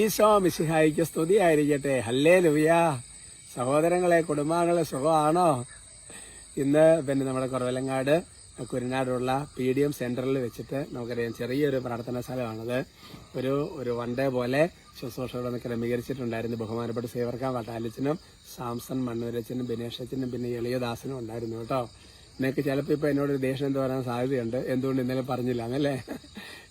ഈശോ മിശിഹായിക്ക് സ്തുതിയായിരിക്കട്ടെ. ഹല്ലേ ലുവിയ സഹോദരങ്ങളെ കുടുംബാംഗങ്ങളെ സുഖമാണോ? ഇന്ന് പിന്നെ നമ്മുടെ കുറവലങ്ങാട് കുരുനാടുള്ള പി ഡി എം സെന്ററിൽ വെച്ചിട്ട് നമുക്കറിയാം ചെറിയൊരു പ്രാർത്ഥനാ സ്ഥലമാണത് ഒരു ഒരു വൺ ഡേ പോലെ ശുശ്രൂഷകളൊന്ന് ക്രമീകരിച്ചിട്ടുണ്ടായിരുന്നു. ബഹുമാനപ്പെട്ട സേവർക്കാൻ വട്ടാലിച്ചനും സാംസൺ മണ്ണൂരച്ചനും ബിനേഷച്ചനും പിന്നെ എളിയദാസനും ഉണ്ടായിരുന്നു കേട്ടോ. നിനക്ക് ചിലപ്പോൾ ഇപ്പോൾ എന്നോട് ദേഷ്യം എന്ത് പറയാൻ സാധ്യതയുണ്ട്. എന്തുകൊണ്ട് ഇന്നലെ പറഞ്ഞില്ല എന്നല്ലേ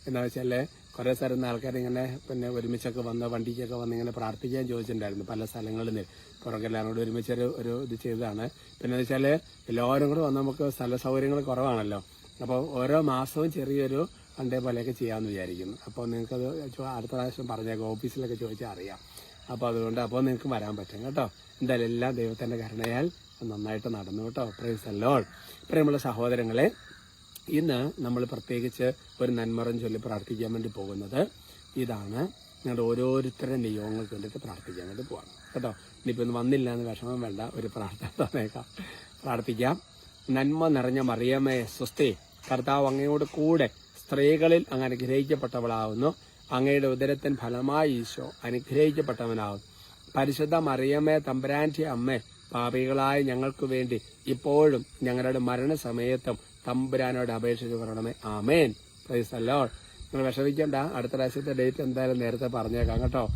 എന്താ വെച്ചാൽ കുറെ സ്ഥലത്ത് ആൾക്കാർ ഇങ്ങനെ പിന്നെ ഒരുമിച്ചൊക്കെ വന്ന് വണ്ടിക്കൊക്കെ വന്ന് ഇങ്ങനെ പ്രാർത്ഥിക്കാൻ ചോദിച്ചിട്ടുണ്ടായിരുന്നു പല സ്ഥലങ്ങളിൽ നിന്ന്. പുറകെല്ലാം കൂടെ ഒരുമിച്ചൊരു ഒരു ഇത് ചെയ്തതാണ്. പിന്നെ വെച്ചാൽ എല്ലാവരും കൂടെ വന്ന് നമുക്ക് സ്ഥല സൗകര്യങ്ങൾ കുറവാണല്ലോ. അപ്പോൾ ഓരോ മാസവും ചെറിയൊരു വണ്ടേ പോലെയൊക്കെ ചെയ്യാമെന്ന് വിചാരിക്കുന്നു. അപ്പോൾ നിങ്ങൾക്കത് അടുത്ത പ്രാവശ്യം പറഞ്ഞേക്കാം ഓഫീസിലൊക്കെ ചോദിച്ചാൽ അറിയാം. അപ്പോൾ അതുകൊണ്ട് അപ്പോൾ നിങ്ങൾക്ക് വരാൻ പറ്റും കേട്ടോ. എന്തായാലും എല്ലാം ദൈവത്തിന്റെ കരുണയാൽ നന്നായിട്ട് നടന്നു കേട്ടോ. പ്രൈസ് അല്ലോൾ പ്രിയമുള്ള സഹോദരങ്ങളെ ഇന്ന് നമ്മൾ പ്രത്യേകിച്ച് ഒരു നന്മറം ചൊല്ലി പ്രാർത്ഥിക്കാൻ വേണ്ടി പോകുന്നത് ഇതാണ്. ഞങ്ങളുടെ ഓരോരുത്തരുടെ നിയോഗങ്ങൾക്ക് വേണ്ടിയിട്ട് പ്രാർത്ഥിക്കാൻ വേണ്ടി പോവാണ്. കേട്ടോ? ഇനിയിപ്പോൾ ഇന്ന് വന്നില്ല എന്ന് വിഷമം വേണ്ട. ഒരു പ്രാർത്ഥന തന്നേക്കാം. പ്രാർത്ഥിക്കാം. നന്മ നിറഞ്ഞ മറിയമ്മയെ സ്വസ്തി. കർത്താവ് അങ്ങയോട് കൂടെ സ്ത്രീകളിൽ അങ്ങ് അനുഗ്രഹിക്കപ്പെട്ടവളാവുന്നു. അങ്ങയുടെ ഉദരത്തിൻ ഫലമായി ഈശോ അനുഗ്രഹിക്കപ്പെട്ടവനാവുന്നു. പരിശുദ്ധ മറിയമ്മേ തമ്പുരാന്റെ അമ്മേ പാപികളായ ഞങ്ങൾക്ക് വേണ്ടി ഇപ്പോഴും ഞങ്ങളുടെ മരണസമയത്തും തമ്പുരാനോട് അപേക്ഷിച്ച് പറയണമേ. ആമേൻ. പ്രൈസ് അല്ലോ നിങ്ങൾ വിഷമിക്കണ്ട. അടുത്ത പ്രാവശ്യത്തെ ഡേറ്റ് എന്തായാലും നേരത്തെ പറഞ്ഞേക്കാം കേട്ടോ.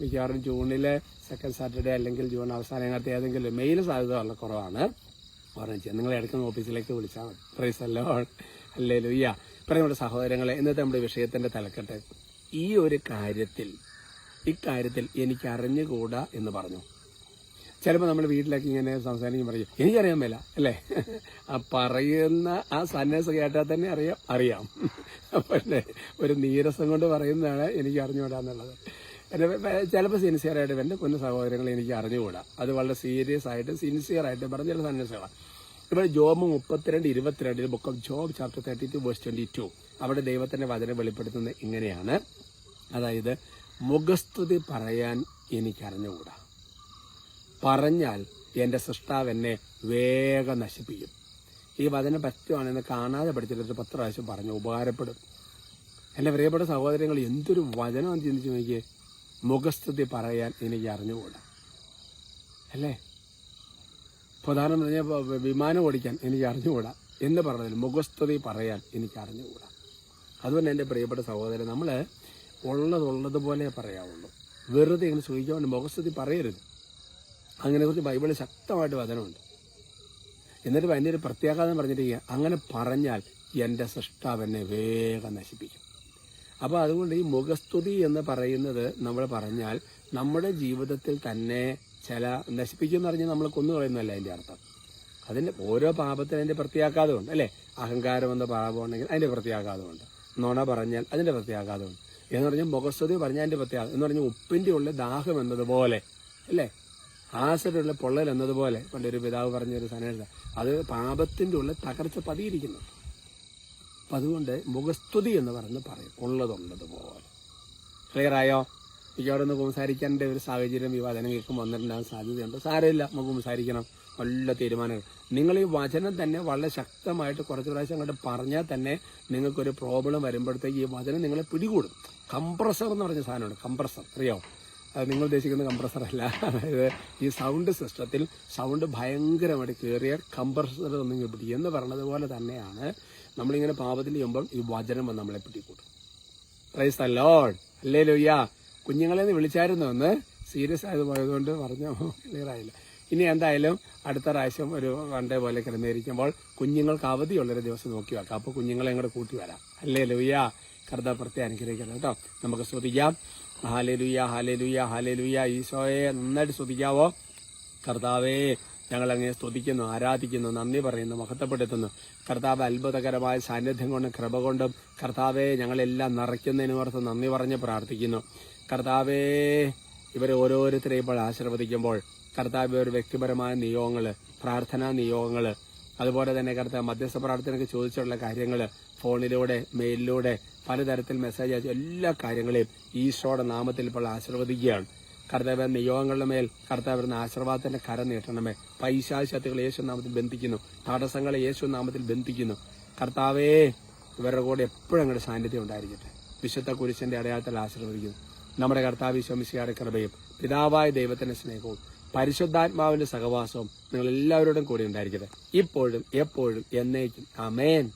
മിക്കവാറും ജൂണിലെ സെക്കൻഡ് സാറ്റർഡേ അല്ലെങ്കിൽ ജൂൺ അവസാനത്തെ ഏതെങ്കിലും മെയിൽ സാധ്യത വളരെ കുറവാണ് പറഞ്ഞു നിങ്ങൾ ഇടയ്ക്ക് ഓഫീസിലേക്ക് വിളിച്ചാൽ മതി. പ്രൈസ് അല്ലോ അല്ലേ ലുയ്യ നമ്മുടെ സഹോദരങ്ങളെ ഇന്നത്തെ നമ്മുടെ വിഷയത്തിന്റെ തലക്കെട്ട്. ഈ ഒരു കാര്യത്തിൽ ഇക്കാര്യത്തിൽ എനിക്ക് അറിഞ്ഞുകൂടാ എന്ന് പറഞ്ഞു. ചിലപ്പോൾ നമ്മൾ വീട്ടിലൊക്കെ ഇങ്ങനെ സംസാരിക്കും പറയും. എനിക്കറിയാൻ മേല അല്ലേ? ആ പറയുന്ന ആ സന്യാസം കേട്ടാൽ തന്നെ അറിയാം അറിയാം. പിന്നെ ഒരു നീരസം കൊണ്ട് പറയുന്നതാണ് എനിക്ക് അറിഞ്ഞുകൂടാന്നുള്ളത് ചിലപ്പോൾ സിൻസിയറായിട്ട് എന്റെ കുഞ്ഞു സഹോദരങ്ങൾ എനിക്ക് അറിഞ്ഞുകൂടാ. അത് വളരെ സീരിയസ് ആയിട്ട് സിൻസിയർ ആയിട്ട് പറഞ്ഞ ചില സന്യാസികളാണ്. ഇവിടെ ജോബ് മുപ്പത്തിരണ്ട് ഇരുപത്തിരണ്ടിൽ book of Job chapter thirty two verse twenty two അവിടെ ദൈവത്തിന്റെ വചനം വെളിപ്പെടുത്തുന്നത് ഇങ്ങനെയാണ്. അതായത് മുഖസ്തുതി പറയാൻ എനിക്ക് അറിഞ്ഞുകൂടാ പറഞ്ഞാൽ എന്റെ സൃഷ്ടാവ് എന്നെ വേഗം നശിപ്പിക്കും. ഈ വചനം പറ്റുവാണെന്ന് കാണാതെ പഠിച്ചിട്ട് പത്ത് പ്രാവശ്യം പറഞ്ഞു ഉപകാരപ്പെടും. എന്റെ പ്രിയപ്പെട്ട സഹോദരങ്ങൾ എന്തൊരു വചനം ചിന്തിച്ചു നോക്കിയേ. മുഖസ്തുതി പറയാൻ എനിക്ക് അറിഞ്ഞുകൂടാ. അല്ലേ? പ്രധാനം പറഞ്ഞ വിമാനം ഓടിക്കാൻ എനിക്ക് അറിഞ്ഞുകൂടാ. എന്ന് പറഞ്ഞതിൽ മുഖസ്തുതി പറയാൻ എനിക്ക് അറിഞ്ഞുകൂടാ. അതുകൊണ്ട് എന്റെ പ്രിയപ്പെട്ട സഹോദരൻ നമ്മൾ ഉള്ളതുള്ളതുപോലെ പറയാവുള്ളൂ. വെറുതെ ഇങ്ങനെ സൂചിക്കാൻ മുഖസ്തുതി പറയരുത്. അങ്ങനെ കുറിച്ച് ബൈബിളിൽ ശക്തമായിട്ട് വചനമുണ്ട്. എന്നിട്ട് അതിന്റെ ഒരു പ്രത്യാഘാതം പറഞ്ഞിരിക്കുക അങ്ങനെ പറഞ്ഞാൽ എന്റെ സൃഷ്ടാവ് എന്നെ വേഗം നശിപ്പിക്കും. അപ്പോൾ അതുകൊണ്ട് ഈ മുഖസ്തുതി എന്ന് പറയുന്നത് നമ്മൾ പറഞ്ഞാൽ നമ്മുടെ ജീവിതത്തിൽ തന്നെ ചില നശിപ്പിക്കും എന്ന് പറഞ്ഞാൽ നമ്മൾ കൊന്നു കളയുന്നതല്ല അതിന്റെ അർത്ഥം. അതിന്റെ ഓരോ പാപത്തിന് അതിന്റെ പ്രത്യാഘാതമുണ്ട് അല്ലേ? അഹങ്കാരം എന്ന പാപമുണ്ടെങ്കിൽ അതിന്റെ പ്രത്യാഘാതമുണ്ട്. നുണ പറഞ്ഞാൽ അതിന്റെ പ്രത്യാഘാതമുണ്ട്. എന്ന് പറഞ്ഞാൽ മുഖസ്തുതി പറഞ്ഞാൽ അതിന്റെ പ്രത്യാഘാതം. എന്ന് പറഞ്ഞാൽ ഉപ്പിന്റെ ഉള്ളിൽ ദാഹം എന്നതുപോലെ അല്ലേ? ആസിഡുള്ള പൊള്ളൽ എന്നതുപോലെ പണ്ടൊരു പിതാവ് പറഞ്ഞൊരു സനേഷ അത് പാപത്തിന്റെ ഉള്ള തകർച്ച പതിയിരിക്കുന്നു. അപ്പം അതുകൊണ്ട് മുഖസ്തുതി എന്ന് പറഞ്ഞ് പറയും. ഉള്ളതുള്ളതുപോലെ. ക്ലിയർ ആയോ? എനിക്ക് അവിടെ നിന്ന് സംസാരിക്കേണ്ട ഒരു സാഹചര്യം ഈ വചനം കേൾക്കുമ്പോൾ വന്നിട്ടുണ്ടാകാൻ സാധ്യതയുണ്ട്. സാരമില്ല നമുക്ക് സംസാരിക്കണം. നല്ല തീരുമാനങ്ങൾ. നിങ്ങൾ ഈ വചനം തന്നെ വളരെ ശക്തമായിട്ട് കുറച്ച് പ്രാവശ്യം അങ്ങോട്ട് പറഞ്ഞാൽ തന്നെ നിങ്ങൾക്കൊരു പ്രോബ്ലം വരുമ്പോഴത്തേക്ക് ഈ വചനം നിങ്ങളെ പിടികൂടും. കംപ്രസർ എന്ന് പറഞ്ഞ സാധനമാണ് കംപ്രസർ അറിയാമോ നിങ്ങൾ ഉദ്ദേശിക്കുന്ന കംപ്രസർ അല്ല. അതായത് ഈ സൗണ്ട് സിസ്റ്റത്തിൽ സൗണ്ട് ഭയങ്കരമായിട്ട് കയറിയ കംപ്രസർ ഒന്നും പിടിക്കും എന്ന് പറഞ്ഞത് പോലെ തന്നെയാണ് നമ്മളിങ്ങനെ പാപത്തിൽ ചെയ്യുമ്പോൾ ഈ വചനം വന്ന് നമ്മളെ പിടികൂടും. പ്രൈസ് അല്ലോഡ് അല്ലേ ലോയ്യ കുഞ്ഞുങ്ങളെ നിന്ന് വിളിച്ചായിരുന്നു എന്ന് സീരിയസ് ആയത് പോയതുകൊണ്ട് പറഞ്ഞു? ക്ലിയർ ആയില്ല. ഇനി എന്തായാലും അടുത്ത പ്രാവശ്യം ഒരു വണ്ടേ പോലെ ക്രമീകരിക്കുമ്പോൾ കുഞ്ഞുങ്ങൾക്ക് അവധിയുള്ളൊരു ദിവസം നോക്കി വെക്കാം. അപ്പോൾ കുഞ്ഞുങ്ങളെ അങ്ങോട്ട് കൂട്ടി വരാം. അല്ലേ ലോയ്യ കർത്താപ്രത്തെ അനുഗ്രഹിക്കണം കേട്ടോ. നമുക്ക് ശ്രദ്ധിക്കാം ഹാലേലുയ്യ ഹാലേലുയ്യ ഹാലേലുയ്യ ഈശോയെ നന്നായിട്ട് സ്തുതിക്കാവോ? കർത്താവേ ഞങ്ങൾ അങ്ങനെ സ്തുതിക്കുന്നു ആരാധിക്കുന്നു നന്ദി പറയുന്നു മഹത്വപ്പെടുത്തുന്നു. കർത്താവ് അത്ഭുതകരമായ സാന്നിധ്യം കൊണ്ടും കൃപ കൊണ്ടും കർത്താവെ ഞങ്ങളെല്ലാം നിറയ്ക്കുന്നതിന് ഓർത്ത് നന്ദി പറഞ്ഞ് പ്രാർത്ഥിക്കുന്നു. കർത്താവേ ഇവരെ ഓരോരുത്തരെ ഇപ്പോൾ ആശീർവദിക്കുമ്പോൾ കർത്താവ് ഒരു വ്യക്തിപരമായ നിയോഗങ്ങൾ പ്രാർത്ഥനാ നിയോഗങ്ങൾ അതുപോലെ തന്നെ കർത്താവ് മധ്യസ്ഥ പ്രാർത്ഥനയ്ക്ക് ചോദിച്ചിട്ടുള്ള കാര്യങ്ങൾ ഫോണിലൂടെ മെയിലിലൂടെ പലതരത്തിൽ മെസ്സേജ് അയച്ചു എല്ലാ കാര്യങ്ങളെയും ഈശോയുടെ നാമത്തിൽ ഇപ്പോൾ ആശീർവദിക്കുകയാണ്. കർത്താവ് നിയോഗങ്ങളുടെ മേൽ കർത്താവ് വരുന്ന ആശീർവാദത്തിന്റെ കര നീട്ടണമേ. പൈശാശക്തികൾ യേശു നാമത്തിൽ ബന്ധിക്കുന്നു. തടസ്സങ്ങളെ യേശു നാമത്തിൽ ബന്ധിക്കുന്നു. കർത്താവേ ഇവരുടെ കൂടെ എപ്പോഴും അങ്ങോട്ട് സാന്നിധ്യം ഉണ്ടായിരിക്കട്ടെ. വിശുദ്ധ കുരിശന്റെ അടയാളത്തിൽ ആശീർവദിക്കുന്നു. നമ്മുടെ കർത്താവ് വിശ്വമിശിയുടെ കൃപയും പിതാവായ ദൈവത്തിന്റെ സ്നേഹവും പരിശുദ്ധാത്മാവിന്റെ സഹവാസവും നിങ്ങൾ എല്ലാവരോടും കൂടി ഉണ്ടായിരിക്കട്ടെ. ഇപ്പോഴും എപ്പോഴും എന്നേക്കും. അമേൻ